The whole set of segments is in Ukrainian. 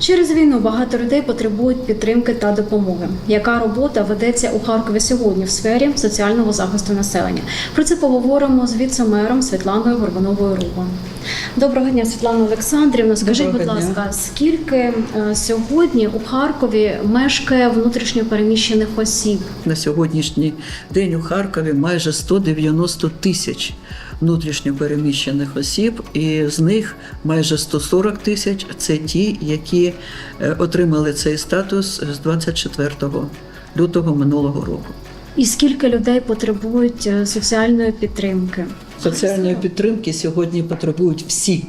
Через війну багато людей потребують підтримки та допомоги. Яка робота ведеться у Харкові сьогодні в сфері соціального захисту населення? Про це поговоримо з віце-мером Світланою Горбановою Рубан. Доброго дня, Світлана Олександрівна. Скажіть, Доброго будь дня. ласка, скільки е, сьогодні у Харкові мешкає внутрішньо переміщених осіб? На сьогоднішній день у Харкові майже 190 тисяч внутрішньопереміщених осіб, і з них майже 140 тисяч це ті, які е, отримали цей статус з 24 лютого минулого року. І скільки людей потребують е, соціальної підтримки? Соціальної підтримки сьогодні потребують всі,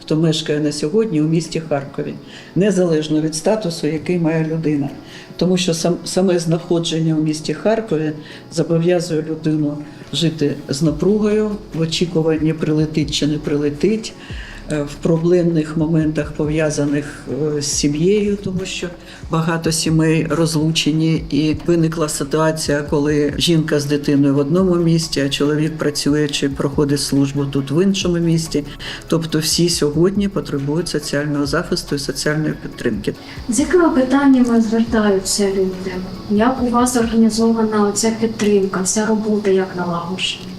хто мешкає на сьогодні у місті Харкові, незалежно від статусу, який має людина. Тому що сам, саме знаходження у місті Харкові зобов'язує людину жити з напругою, в очікуванні прилетить чи не прилетить. Е, В проблемних моментах пов'язаних е, з сім'єю, тому що багато сімей розлучені, і виникла ситуація, коли жінка з дитиною в одному місті, а чоловік працює чи проходить службу тут в іншому місті. Тобто, всі сьогодні потребують соціального захисту і соціальної підтримки. З якими питаннями звертаються люди? Як у вас організована ця підтримка, ця робота як налагоджена?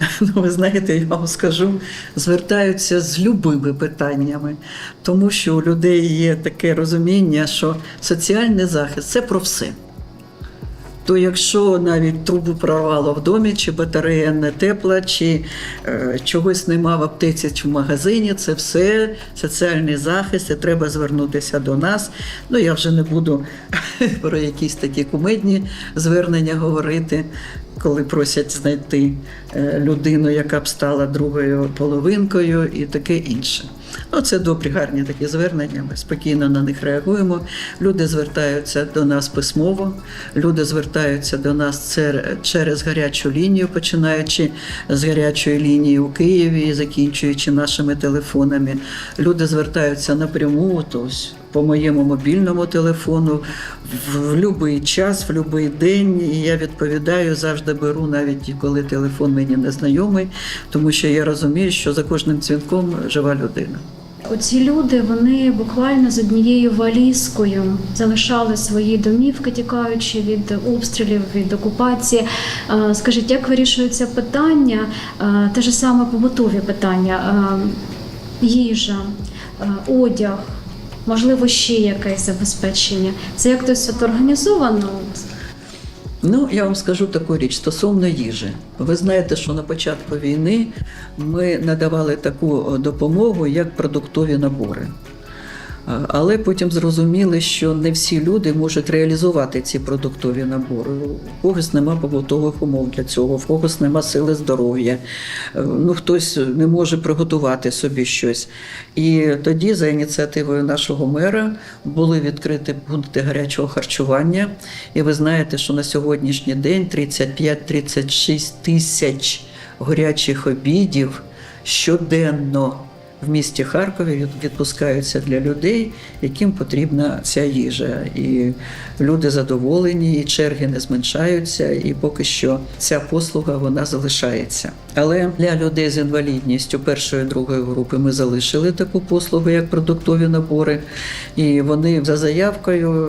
Ну, ви знаєте, я вам скажу, звертаються з любими питаннями, тому що у людей є таке розуміння, що соціальний захист це про все. То якщо навіть трубу прорвало в домі, чи батарея не тепла, чи е, чогось нема в аптеці чи в магазині, це все соціальний захист, і треба звернутися до нас. Ну я вже не буду про якісь такі кумедні звернення говорити, коли просять знайти е, людину, яка б стала другою половинкою, і таке інше. Ну, це добрі, гарні такі звернення. Ми спокійно на них реагуємо. Люди звертаються до нас письмово, люди звертаються до нас через гарячу лінію, починаючи з гарячої лінії у Києві закінчуючи нашими телефонами. Люди звертаються напряму, тобто по моєму мобільному телефону в будь-який час, в будь-який день. І я відповідаю, завжди беру, навіть коли телефон мені не знайомий, тому що я розумію, що за кожним дзвінком жива людина. Оці люди вони буквально з однією валізкою залишали свої домівки, тікаючи від обстрілів, від окупації. Скажіть, як вирішується питання, те ж саме побутові питання, їжа, одяг, можливо, ще якесь забезпечення. Це як якось от організовано? Ну, я вам скажу таку річ стосовно їжі. Ви знаєте, що на початку війни ми надавали таку допомогу, як продуктові набори. А, Але потім зрозуміли, що не всі люди можуть реалізувати ці продуктові набори. У когось нема побутових умов для цього, в когось нема сили здоров'я, е, ну хтось не може приготувати собі щось. І тоді, за ініціативою нашого мера, були відкриті пункти гарячого харчування. І ви знаєте, що на сьогоднішній день 35-36 тисяч гарячих обідів щоденно в місті Харкові відпускаються для людей, яким потрібна ця їжа. І люди задоволені, і черги не зменшаються, і поки що ця послуга вона залишається. Але для людей з інвалідністю першої другої групи ми залишили таку послугу, як продуктові набори, і вони за заявкою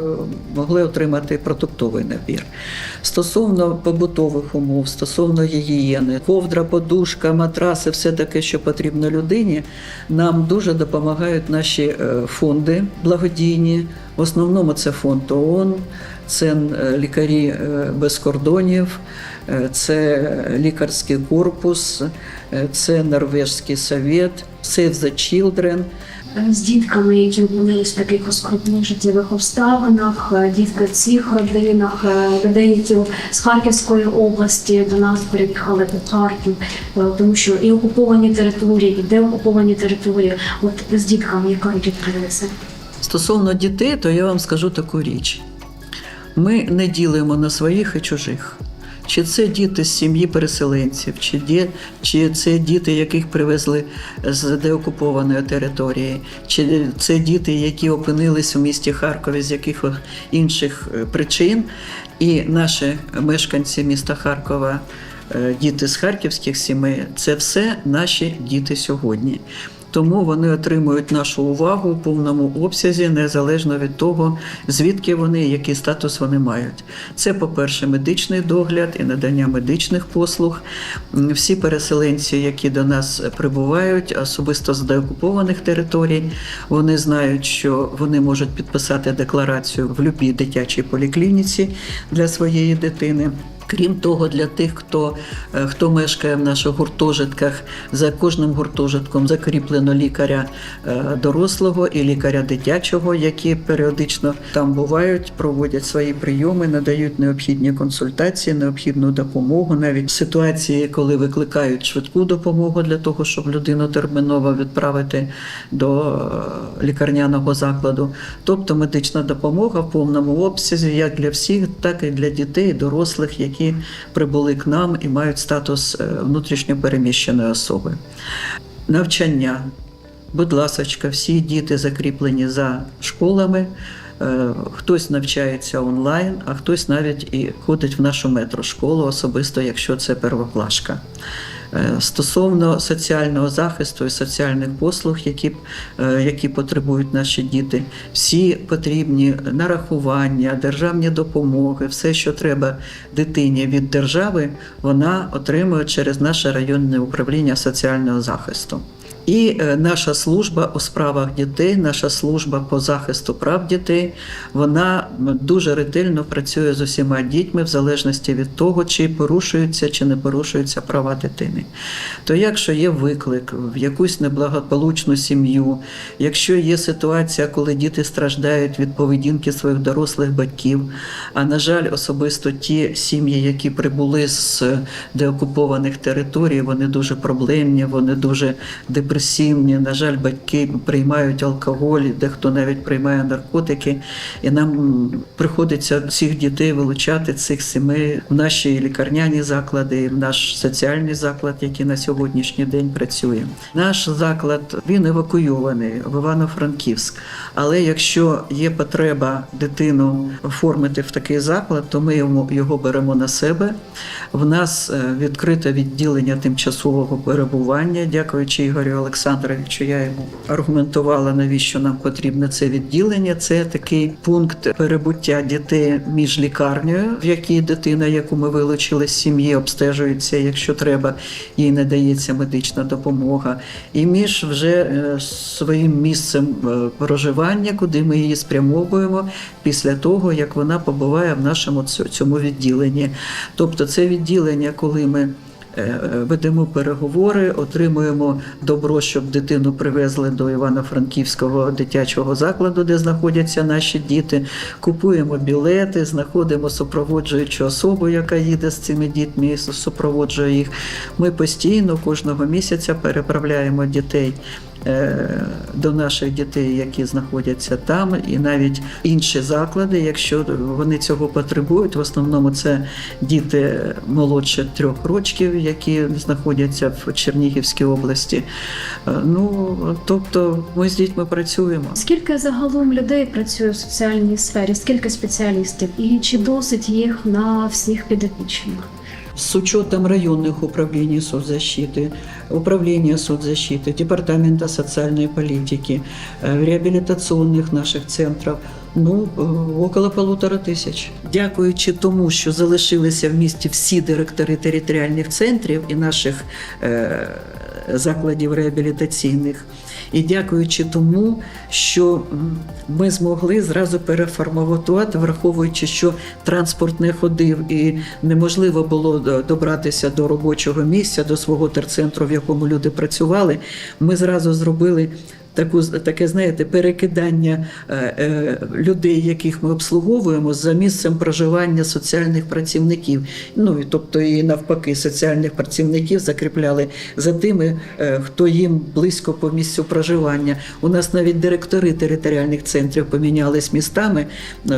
могли отримати продуктовий набір. Стосовно побутових умов, стосовно гігієни, ковдра, подушка, матраси, все таке, що потрібно людині, нам дуже допомагають наші е, фонди благодійні. В основному це фонд ООН, це е, лікарі е, без кордонів, це лікарський корпус, це Норвежський совет, Save the Children. Е, з дітками, які опинились в таких скрутних життєвих обставинах, е, дітки в цих родинах, е, людей, які з Харківської області до нас переїхали до Харків, тому що і окуповані території, і деокуповані території. От з дітками, яка відкрилися. Стосовно дітей, то я вам скажу таку річ: ми не ділимо на своїх і чужих. Чи це діти з сім'ї переселенців, чи, ді, чи це діти, яких привезли з деокупованої території, чи це діти, які опинились у місті Харкові з якихось інших е, причин, і наші мешканці міста Харкова, е, діти з харківських сімей, це все наші діти сьогодні. Тому вони отримують нашу увагу в повному обсязі, незалежно від того, звідки вони, який статус вони мають. Це, по-перше, медичний догляд і надання медичних послуг. Всі переселенці, які до нас прибувають, особисто з деокупованих територій, вони знають, що вони можуть підписати декларацію в будь-якій дитячій поліклініці для своєї дитини. Крім того, для тих, хто, е, хто мешкає в наших гуртожитках, за кожним гуртожитком закріплено лікаря е, дорослого і лікаря дитячого, які періодично там бувають, проводять свої прийоми, надають необхідні консультації, необхідну допомогу, навіть в ситуації, коли викликають швидку допомогу для того, щоб людину терміново відправити до е, лікарняного закладу. Тобто медична допомога в повному обсязі як для всіх, так і для дітей, дорослих, які прибули к нам і мають статус внутрішньопереміщеної внутрішньо переміщеної особи. Навчання. Будь ласочка, всі діти закріплені за школами. Е, Хтось навчається онлайн, а хтось навіть і ходить в нашу метрошколу, особисто якщо це первоклашка. Е, Стосовно соціального захисту і соціальних послуг, які, е, які потребують наші діти, всі потрібні нарахування, державні допомоги, все, що треба дитині від держави, вона отримує через наше районне управління соціального захисту. І е, наша служба у справах дітей, наша служба по захисту прав дітей, вона дуже ретельно працює з усіма дітьми в залежності від того, чи порушуються чи не порушуються права дитини. То якщо є виклик в якусь неблагополучну сім'ю, якщо є ситуація, коли діти страждають від поведінки своїх дорослих батьків, а на жаль, особисто ті сім'ї, які прибули з деокупованих територій, вони дуже проблемні, вони дуже депресивні. На жаль, батьки приймають алкоголь, дехто навіть приймає наркотики, і нам приходиться цих дітей вилучати цих сімей в наші лікарняні заклади, в наш соціальний заклад, який на сьогоднішній день працює. Наш заклад він евакуйований в Івано-Франківськ. Але якщо є потреба дитину оформити в такий заклад, то ми його беремо на себе. В нас е, відкрите відділення тимчасового перебування, дякуючи Ігорю Олександровичу. Я йому аргументувала, навіщо нам потрібне це відділення. Це такий пункт перебуття дітей між лікарнею, в якій дитина, яку ми вилучили з сім'ї, обстежується, якщо треба, їй надається медична допомога, і між вже е, своїм місцем е, проживання, куди ми її спрямовуємо після того, як вона побуває в нашому цьому відділенні. Тобто, це відділення, коли ми ведемо переговори, отримуємо добро, щоб дитину привезли до Івано-Франківського дитячого закладу, де знаходяться наші діти. Купуємо білети, знаходимо супроводжуючу особу, яка їде з цими дітьми супроводжує їх. Ми постійно кожного місяця переправляємо дітей. Е, До наших дітей, які знаходяться там, і навіть інші заклади, якщо вони цього потребують, в основному це діти молодше трьох років, які знаходяться в Чернігівській області. Е, Ну тобто, ми з дітьми працюємо. Скільки загалом людей працює в соціальній сфері? Скільки спеціалістів? І чи досить їх на всіх підопічних? с учетом районных управлений соцзащиты, управления соцзащиты, департамента социальной политики, э, реабілітаційних наших центрів. Ну, е, около полутора тисяч. Дякуючи тому, що залишилися в місті всі директори територіальних центрів і наших е, закладів реабілітаційних. І дякуючи тому, що ми змогли зразу переформатувати, враховуючи, що транспорт не ходив і неможливо було добратися до робочого місця, до свого терцентру, в якому люди працювали, ми зразу зробили. Таку таке, знаєте, перекидання е, е, людей, яких ми обслуговуємо, за місцем проживання соціальних працівників. Ну і тобто, і навпаки, соціальних працівників закріпляли за тими, е, хто їм близько по місцю проживання. У нас навіть директори територіальних центрів помінялись містами,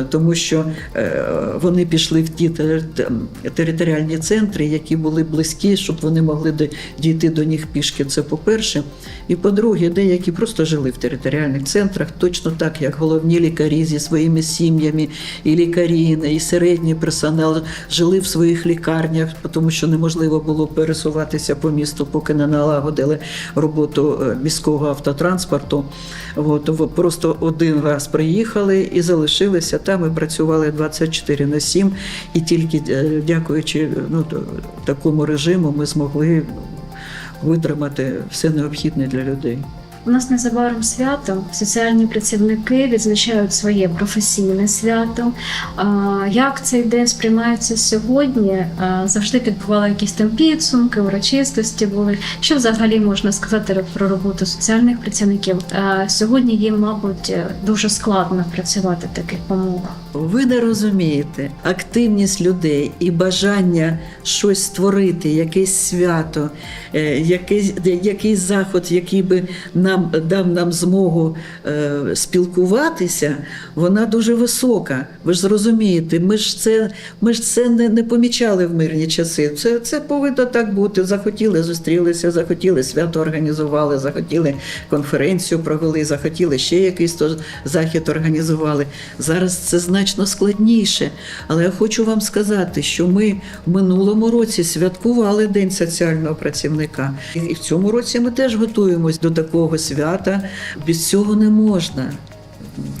тому що вони пішли в ті територіальні центри, які були близькі, щоб вони могли дійти до них пішки. Це по-перше. І по-друге, деякі просто хто жили в територіальних центрах, точно так, як головні лікарі зі своїми сім'ями, і лікарі, і середній персонал жили в своїх лікарнях, тому що неможливо було пересуватися по місту, поки не налагодили роботу е, міського автотранспорту. От, просто один раз приїхали і залишилися там. і працювали 24 на 7. І тільки е, дякуючи ну, такому режиму, ми змогли витримати все необхідне для людей. У нас незабаром свято. Соціальні працівники відзначають своє професійне свято. Як цей день сприймається сьогодні? Завжди підбували якісь там підсумки, урочистості були. Що взагалі можна сказати про роботу соціальних працівників? Сьогодні їм, мабуть, дуже складно працювати в таких умовах. Ви не розумієте активність людей і бажання щось створити, якесь свято, е, якийсь, якийсь заход, який би нам дав нам змогу е, спілкуватися, вона дуже висока. Ви ж зрозумієте, ми ж це, ми ж це не, не помічали в мирні часи. Це, це повинно так бути. Захотіли, зустрілися, захотіли свято організували, захотіли конференцію провели, захотіли ще якийсь то захід організували. Зараз це значно складніше. Але я хочу вам сказати, що ми в минулому році святкували День соціального працівника. І в цьому році ми теж готуємось до такого свята. Без цього не можна.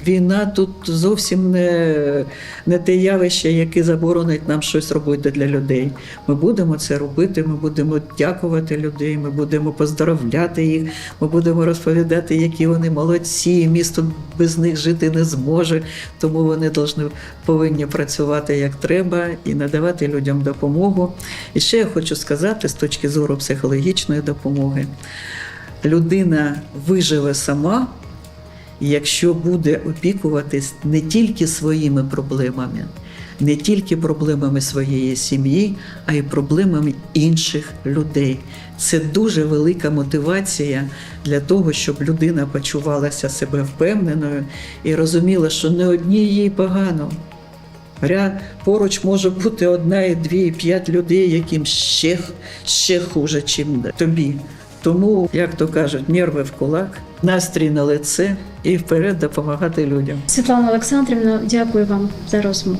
Війна тут зовсім не, не те явище, яке заборонить нам щось робити для людей. Ми будемо це робити, ми будемо дякувати людей, ми будемо поздоровляти їх, ми будемо розповідати, які вони молодці, місто без них жити не зможе, тому вони повинні працювати як треба і надавати людям допомогу. І ще я хочу сказати з точки зору психологічної допомоги, людина виживе сама якщо буде опікуватись не тільки своїми проблемами, не тільки проблемами своєї сім'ї, а й проблемами інших людей. Це дуже велика мотивація для того, щоб людина почувалася себе впевненою і розуміла, що не одній їй погано. Поруч може бути одна, і дві, і п'ять людей, яким ще, ще хуже, чим тобі. Тому, як то кажуть, нерви в кулак, настрій на лице і вперед допомагати людям. Світлана Олександрівна, дякую вам за розмову.